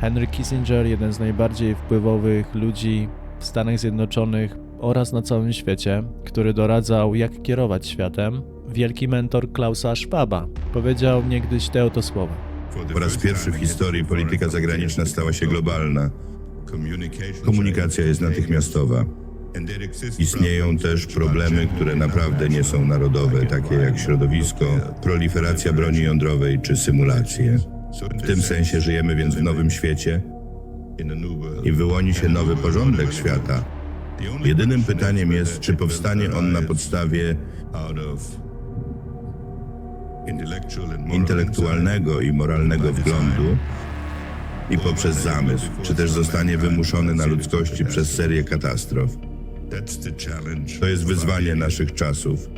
Henry Kissinger, jeden z najbardziej wpływowych ludzi w Stanach Zjednoczonych oraz na całym świecie, który doradzał, jak kierować światem, wielki mentor Klausa Schwaba, powiedział niegdyś te oto słowa. Po raz pierwszy w historii polityka zagraniczna stała się globalna. Komunikacja jest natychmiastowa. Istnieją też problemy, które naprawdę nie są narodowe, takie jak środowisko, proliferacja broni jądrowej czy symulacje. W tym sensie żyjemy więc w nowym świecie i wyłoni się nowy porządek świata. Jedynym pytaniem jest, czy powstanie on na podstawie intelektualnego i moralnego wglądu i poprzez zamysł, czy też zostanie wymuszony na ludzkości przez serię katastrof. To jest wyzwanie naszych czasów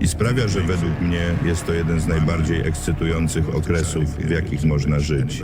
i sprawia, że według mnie jest to jeden z najbardziej ekscytujących okresów, w jakich można żyć.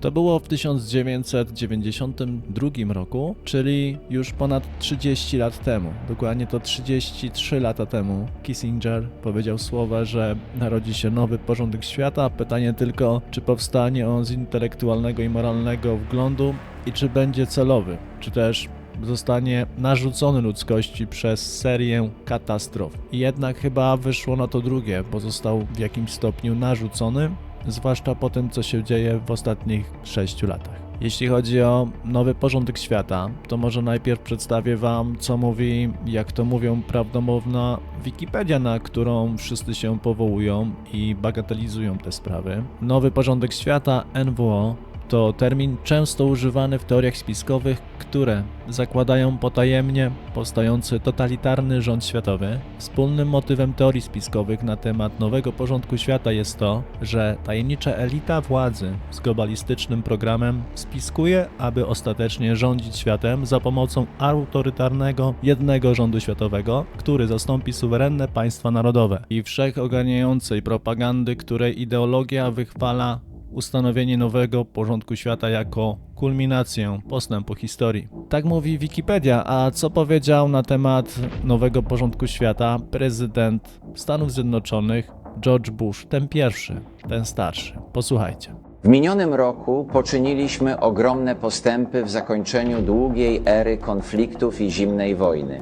To było w 1992 roku, czyli już ponad 30 lat temu. Dokładnie to 33 lata temu Kissinger powiedział słowa, że narodzi się nowy porządek świata. Pytanie tylko, czy powstanie on z intelektualnego i moralnego wglądu i czy będzie celowy, czy też zostanie narzucony ludzkości przez serię katastrof. I jednak chyba wyszło na to drugie, bo został w jakimś stopniu narzucony, zwłaszcza po tym, co się dzieje w ostatnich 6 latach. Jeśli chodzi o nowy porządek świata, to może najpierw przedstawię Wam, co mówi, jak to mówią prawdomowna Wikipedia, na którą wszyscy się powołują i bagatelizują te sprawy. Nowy porządek świata, NWO, to termin często używany w teoriach spiskowych, które zakładają potajemnie powstający totalitarny rząd światowy. Wspólnym motywem teorii spiskowych na temat nowego porządku świata jest to, że tajemnicza elita władzy z globalistycznym programem spiskuje, aby ostatecznie rządzić światem za pomocą autorytarnego jednego rządu światowego, który zastąpi suwerenne państwa narodowe i wszechogarniającej propagandy, której ideologia wychwala ustanowienie nowego porządku świata jako kulminację postępu historii. Tak mówi Wikipedia, a co powiedział na temat nowego porządku świata prezydent Stanów Zjednoczonych George Bush, ten pierwszy, ten starszy. Posłuchajcie. W minionym roku poczyniliśmy ogromne postępy w zakończeniu długiej ery konfliktów i zimnej wojny.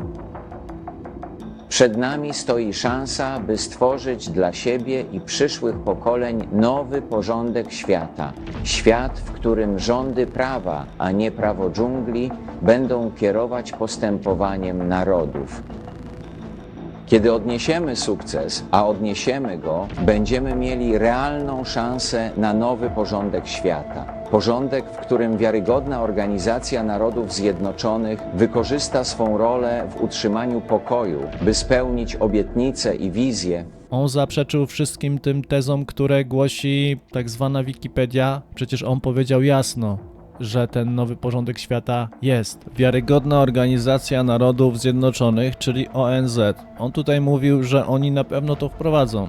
Przed nami stoi szansa, by stworzyć dla siebie i przyszłych pokoleń nowy porządek świata. Świat, w którym rządy prawa, a nie prawo dżungli, będą kierować postępowaniem narodów. Kiedy odniesiemy sukces, a odniesiemy go, będziemy mieli realną szansę na nowy porządek świata. Porządek, w którym wiarygodna Organizacja Narodów Zjednoczonych wykorzysta swą rolę w utrzymaniu pokoju, by spełnić obietnice i wizje, On zaprzeczył wszystkim tym tezom, które głosi tak zwana Wikipedia. Przecież on powiedział jasno, że ten nowy porządek świata jest. Wiarygodna Organizacja Narodów Zjednoczonych, czyli ONZ. On tutaj mówił, że oni na pewno to wprowadzą.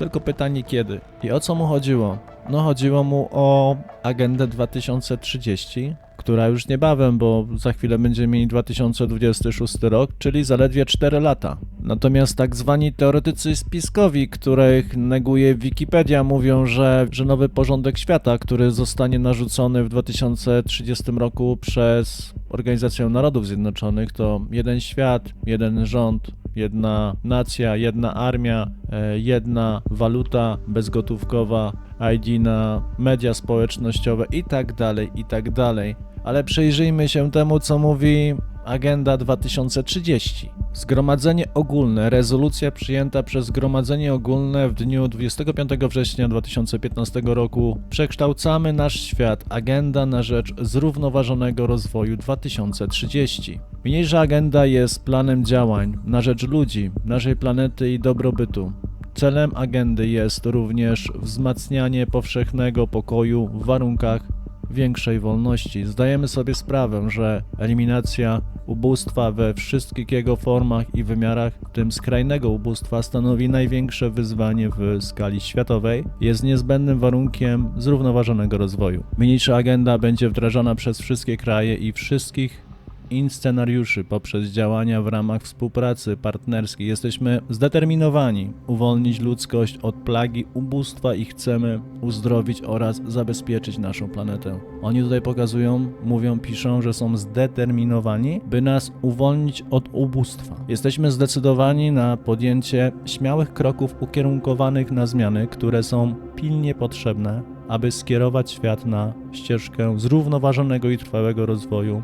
Tylko pytanie kiedy i o co mu chodziło? No chodziło mu o agendę 2030, która już niebawem, bo za chwilę będziemy mieli 2026 rok, czyli zaledwie 4 lata. Natomiast tak zwani teoretycy spiskowi, których neguje Wikipedia, mówią, że, że nowy porządek świata, który zostanie narzucony w 2030 roku przez Organizację Narodów Zjednoczonych, to jeden świat, jeden rząd, jedna nacja, jedna armia, jedna waluta bezgotówkowa, ID na media społecznościowe i tak dalej, i tak dalej. Ale przyjrzyjmy się temu, co mówi Agenda 2030. Zgromadzenie ogólne, rezolucja przyjęta przez Zgromadzenie Ogólne w dniu 25 września 2015 roku. Przekształcamy nasz świat. Agenda na rzecz zrównoważonego rozwoju 2030. Niniejsza agenda jest planem działań na rzecz ludzi, naszej planety i dobrobytu. Celem agendy jest również wzmacnianie powszechnego pokoju w warunkach większej wolności. Zdajemy sobie sprawę, że eliminacja ubóstwa we wszystkich jego formach i wymiarach, w tym skrajnego ubóstwa, stanowi największe wyzwanie w skali światowej, jest niezbędnym warunkiem zrównoważonego rozwoju. Niniejsza agenda będzie wdrażana przez wszystkie kraje i wszystkich i scenariuszy, poprzez działania w ramach współpracy partnerskiej. Jesteśmy zdeterminowani uwolnić ludzkość od plagi ubóstwa i chcemy uzdrowić oraz zabezpieczyć naszą planetę. Oni tutaj pokazują, mówią, piszą, że są zdeterminowani, by nas uwolnić od ubóstwa. Jesteśmy zdecydowani na podjęcie śmiałych kroków ukierunkowanych na zmiany, które są pilnie potrzebne, aby skierować świat na ścieżkę zrównoważonego i trwałego rozwoju.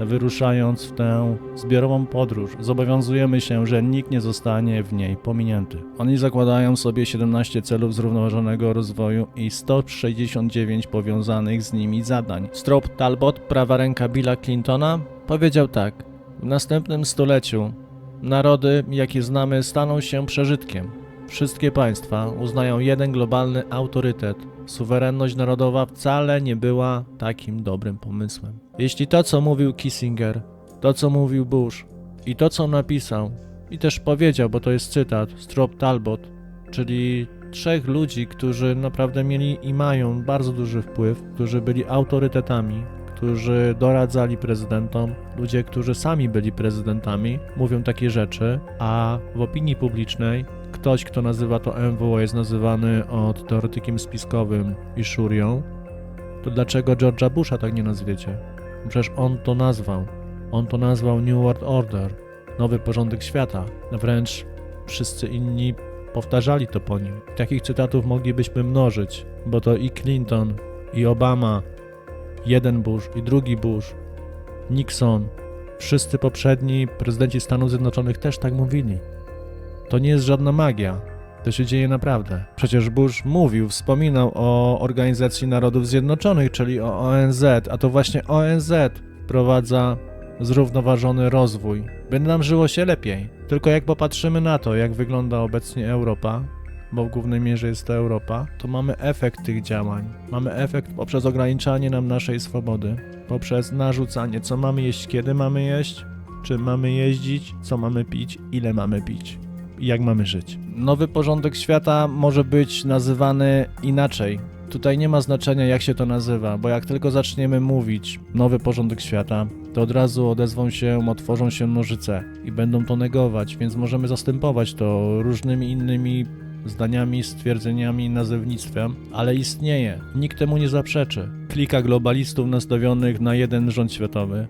Wyruszając w tę zbiorową podróż, zobowiązujemy się, że nikt nie zostanie w niej pominięty. Oni zakładają sobie 17 celów zrównoważonego rozwoju i 169 powiązanych z nimi zadań. Strop Talbot, prawa ręka Billa Clintona, powiedział tak: W następnym stuleciu narody, jakie znamy, staną się przeżytkiem. Wszystkie państwa uznają jeden globalny autorytet. Suwerenność narodowa wcale nie była takim dobrym pomysłem. Jeśli to, co mówił Kissinger, to, co mówił Bush i to, co napisał, i też powiedział, bo to jest cytat, Strop Talbot, czyli trzech ludzi, którzy naprawdę mieli i mają bardzo duży wpływ, którzy byli autorytetami, którzy doradzali prezydentom, ludzie, którzy sami byli prezydentami, mówią takie rzeczy, a w opinii publicznej ktoś, kto nazywa to MWO, jest nazywany od teoretykiem spiskowym i szurią, to dlaczego George'a Busha tak nie nazwiecie? Przecież on to nazwał. On to nazwał New World Order, nowy porządek świata. Wręcz wszyscy inni powtarzali to po nim. Takich cytatów moglibyśmy mnożyć, bo to i Clinton, i Obama, jeden Bush, i drugi Bush, Nixon, wszyscy poprzedni prezydenci Stanów Zjednoczonych też tak mówili. To nie jest żadna magia. To się dzieje naprawdę. Przecież Bush mówił, wspominał o Organizacji Narodów Zjednoczonych, czyli o ONZ, a to właśnie ONZ wprowadza zrównoważony rozwój, by nam żyło się lepiej. Tylko jak popatrzymy na to, jak wygląda obecnie Europa, bo w głównej mierze jest to Europa, to mamy efekt tych działań. Mamy efekt poprzez ograniczanie nam naszej swobody, poprzez narzucanie, co mamy jeść, kiedy mamy jeść, czym mamy jeździć, co mamy pić, ile mamy pić jak mamy żyć. Nowy porządek świata może być nazywany inaczej. Tutaj nie ma znaczenia, jak się to nazywa, bo jak tylko zaczniemy mówić nowy porządek świata, to od razu odezwą się, otworzą się nożyce i będą to negować, więc możemy zastępować to różnymi innymi zdaniami, stwierdzeniami, nazewnictwem, ale istnieje. Nikt temu nie zaprzeczy. Klika globalistów nastawionych na jeden rząd światowy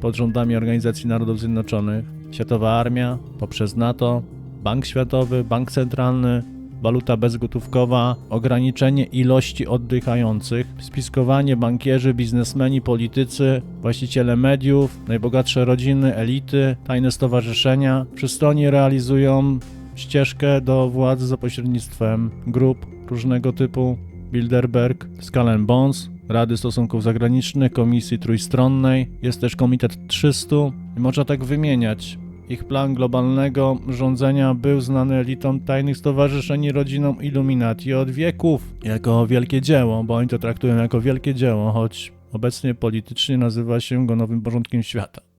pod rządami Organizacji Narodów Zjednoczonych, Światowa Armia, poprzez NATO, Bank Światowy, Bank Centralny, waluta bezgotówkowa, ograniczenie ilości oddychających, spiskowanie bankierzy, biznesmeni, politycy, właściciele mediów, najbogatsze rodziny, elity, tajne stowarzyszenia. Wszyscy oni realizują ścieżkę do władzy za pośrednictwem grup różnego typu, Bilderberg, Skull and Bones, Rady Stosunków Zagranicznych, Komisji Trójstronnej, jest też Komitet 300 i można tak wymieniać. Ich plan globalnego rządzenia był znany elitom tajnych stowarzyszeń i rodzinom Illuminati od wieków jako wielkie dzieło, bo oni to traktują jako wielkie dzieło, choć obecnie politycznie nazywa się go nowym porządkiem świata.